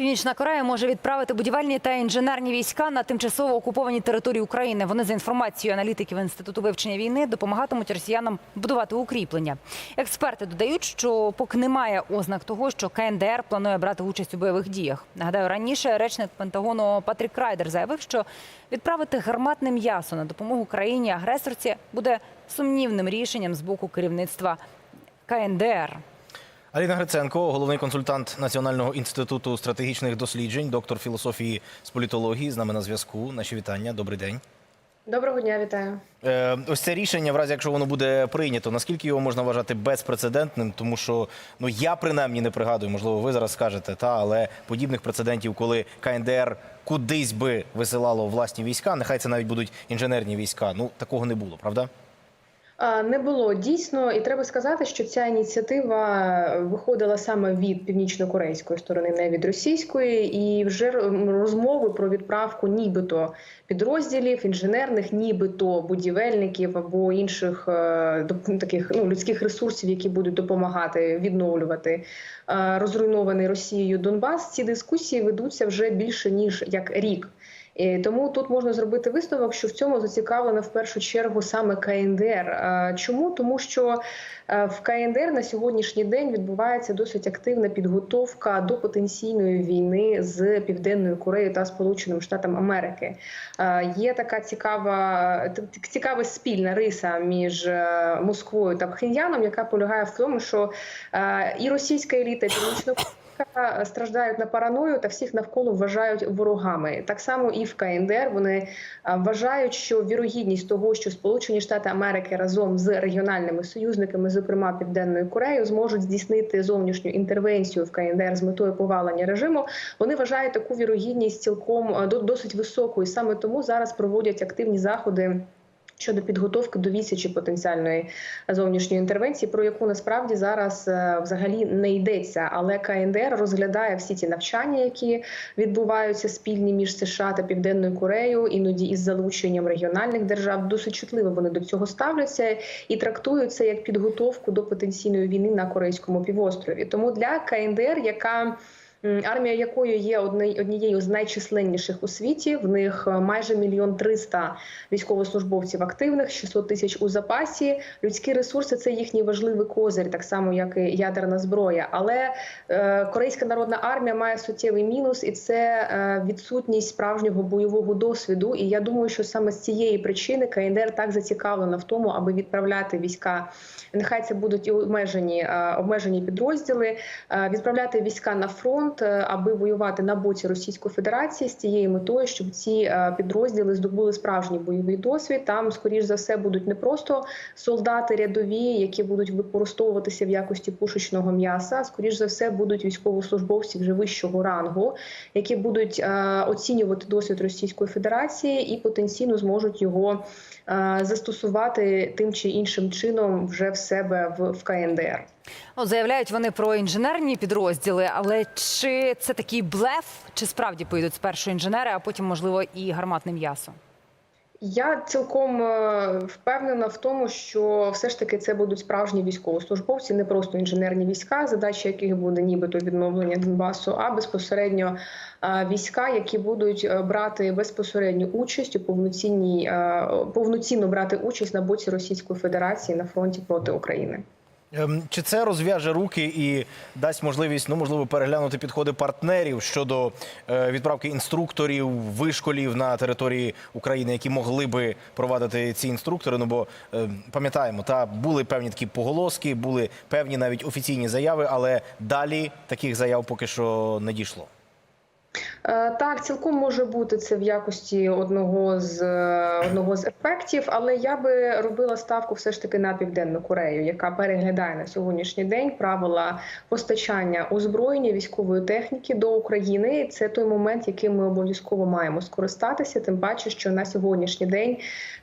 Північна Корея може відправити будівельні та інженерні війська на тимчасово окуповані території України. Вони за інформацією аналітиків інституту вивчення війни допомагатимуть росіянам будувати укріплення. Експерти додають, що поки немає ознак того, що КНДР планує брати участь у бойових діях. Нагадаю, раніше речник Пентагону Патрік Райдер заявив, що відправити гарматне м'ясо на допомогу країні агресорці буде сумнівним рішенням з боку керівництва КНДР. Аліна Гриценко, головний консультант Національного інституту стратегічних досліджень, доктор філософії з політології, з нами на зв'язку. Наші вітання. Добрий день. Доброго дня, вітаю. Е, ось це рішення, в разі якщо воно буде прийнято, наскільки його можна вважати безпрецедентним? Тому що ну я принаймні не пригадую, можливо, ви зараз скажете, та але подібних прецедентів, коли КНДР кудись би висилало власні війська, нехай це навіть будуть інженерні війська. Ну такого не було, правда? Не було дійсно, і треба сказати, що ця ініціатива виходила саме від північно-корейської сторони, не від російської, і вже розмови про відправку, нібито підрозділів інженерних, нібито будівельників або інших е, таких ну, людських ресурсів, які будуть допомагати відновлювати е, розруйнований Росією Донбас. Ці дискусії ведуться вже більше ніж як рік. І Тому тут можна зробити висновок, що в цьому зацікавлена в першу чергу саме КНДР. Чому? Тому що е, в КНДР на сьогоднішній день відбувається досить активна підготовка до потенційної війни з Південною Кореєю та Сполученими Штатами Америки. Е, Є така цікава цікава спільна риса між е, Москвою та Пхеньяном, яка полягає в тому, що е, і російська еліта, і північно страждають на параною та всіх навколо вважають ворогами. Так само і в КНДР вони вважають, що вірогідність того, що Сполучені Штати Америки разом з регіональними союзниками, зокрема Південною Кореєю, зможуть здійснити зовнішню інтервенцію в КНДР з метою повалення режиму. Вони вважають таку вірогідність цілком до- досить високою. Саме тому зараз проводять активні заходи. Щодо підготовки до відсічі потенціальної зовнішньої інтервенції, про яку насправді зараз е, взагалі не йдеться. Але КНДР розглядає всі ті навчання, які відбуваються спільні між США та Південною Кореєю, іноді із залученням регіональних держав. Досить чутливо вони до цього ставляться і трактують це як підготовку до потенційної війни на Корейському півострові. Тому для КНДР, яка Армія якої є однією з найчисленніших у світі. В них е, майже мільйон триста військовослужбовців активних, 600 тисяч у запасі. Людські ресурси це їхній важливий козир, так само як і ядерна зброя. Але е, Корейська народна армія має суттєвий мінус, і це е, відсутність справжнього бойового досвіду. І я думаю, що саме з цієї причини КНДР так зацікавлена в тому, аби відправляти війська. Нехай це будуть і обмежені обмежені підрозділи, відправляти війська на фронт, е, аби воювати на боці Російської Федерації з тією метою, щоб ці е, підрозділи здобули справжній бойовий досвід. Там, скоріш за все, будуть не просто солдати рядові, які будуть використовуватися в якості пушечного м'яса. а, Скоріш за все, будуть військовослужбовці вже вищого рангу, які будуть е, оцінювати досвід Російської Федерації і потенційно зможуть його застосувати тим чи іншим чином вже в себе в КНДР. От заявляють вони про інженерні підрозділи, але чи це такий блеф, чи справді поїдуть спершу інженери, а потім, можливо, і гарматне м'ясо? Я цілком е, впевнена в тому, що все ж таки це будуть справжні військовослужбовці, не просто інженерні війська, задача яких буде нібито відновлення Донбасу, а безпосередньо е, війська, які будуть е, брати безпосередню участь у повноцінній повноцінно брати участь на боці Російської Федерації на фронті проти України. Ем, Чи це розв'яже руки і дасть можливість, ну можливо, переглянути підходи партнерів щодо е, відправки інструкторів, вишколів на території України, які могли би провадити ці інструктори? Ну бо е, пам'ятаємо, та були певні такі поголоски, були певні навіть офіційні заяви, але далі таких заяв поки що не дійшло. Е, Так, цілком може бути це в якості одного з е, одного з ефектів, але я би робила ставку все ж таки на південну Корею, яка переглядає на сьогоднішній день правила постачання озброєння військової техніки до України. Це той момент, яким ми обов'язково маємо скористатися. Тим паче, що на сьогоднішній день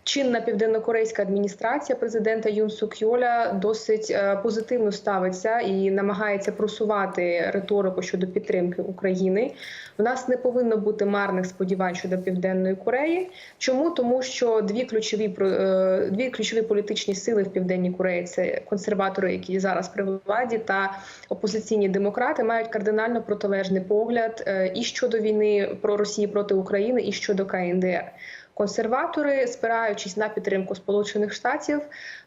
чинна південнокорейська адміністрація президента Юн Сук Йоля досить е, позитивно ставиться і намагається просувати риторику щодо підтримки України. В нас не повинно бути марних сподівань щодо південної Кореї. Чому тому, що дві ключові е, дві ключові політичні сили в південній Кореї це консерватори, які зараз при владі, та опозиційні демократи мають кардинально протилежний погляд е, і щодо війни про Росії проти України, і щодо КНДР. Консерватори, спираючись на підтримку Сполучених Штатів,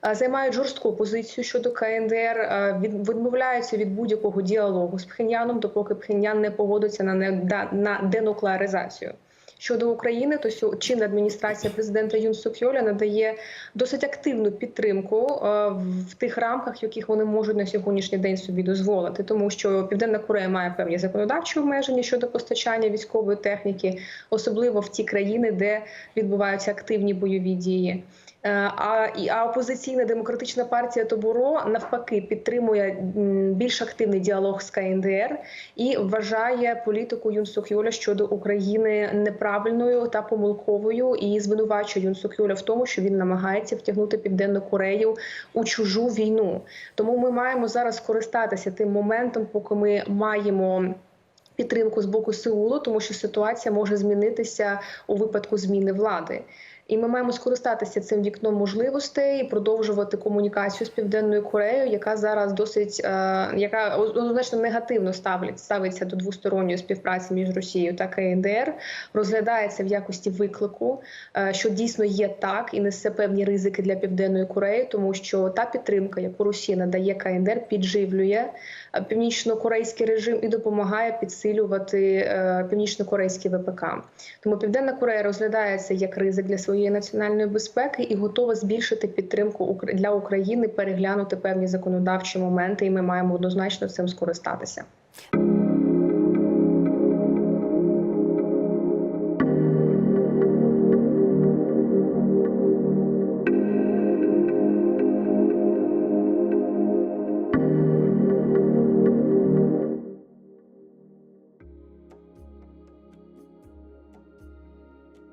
е, займають жорстку позицію щодо КНДР, е, відмовляються від будь-якого діалогу з Пхеньяном, допоки Пхеньян не погодиться на денуклеаризацію. Щодо України, то чинна адміністрація президента Юн Сук Йоля надає досить активну підтримку е, в тих рамках, яких вони можуть на сьогоднішній день собі дозволити, тому що Південна Корея має певні законодавчі обмеження щодо постачання військової техніки, особливо в ті країни, де відбуваються активні бойові дії. Е, А а опозиційна демократична партія Тобуро навпаки підтримує більш активний діалог з КНДР і вважає політику Юн Сук щодо України неправильною та помилковою і звинувачує Юн Сук в тому, що він намагається втягнути Південну Корею у чужу війну. Тому ми маємо зараз скористатися тим моментом, поки ми маємо. Підтримку з боку Сеулу, тому що ситуація може змінитися у випадку зміни влади. І ми маємо скористатися цим вікном можливостей і продовжувати комунікацію з південною Кореєю, яка зараз досить е, яка однозначно негативно ставить ставиться до двосторонньої співпраці між Росією та КНДР, розглядається в якості виклику, е, що дійсно є так і несе певні ризики для південної Кореї, тому що та підтримка, яку Росія надає КНДР, підживлює е, північно-корейський режим і допомагає підсилювати північно-корейський ВПК. Тому Південна Корея розглядається як ризик для своєї національної безпеки і готова збільшити підтримку для України, переглянути певні законодавчі моменти, і ми маємо однозначно цим скористатися.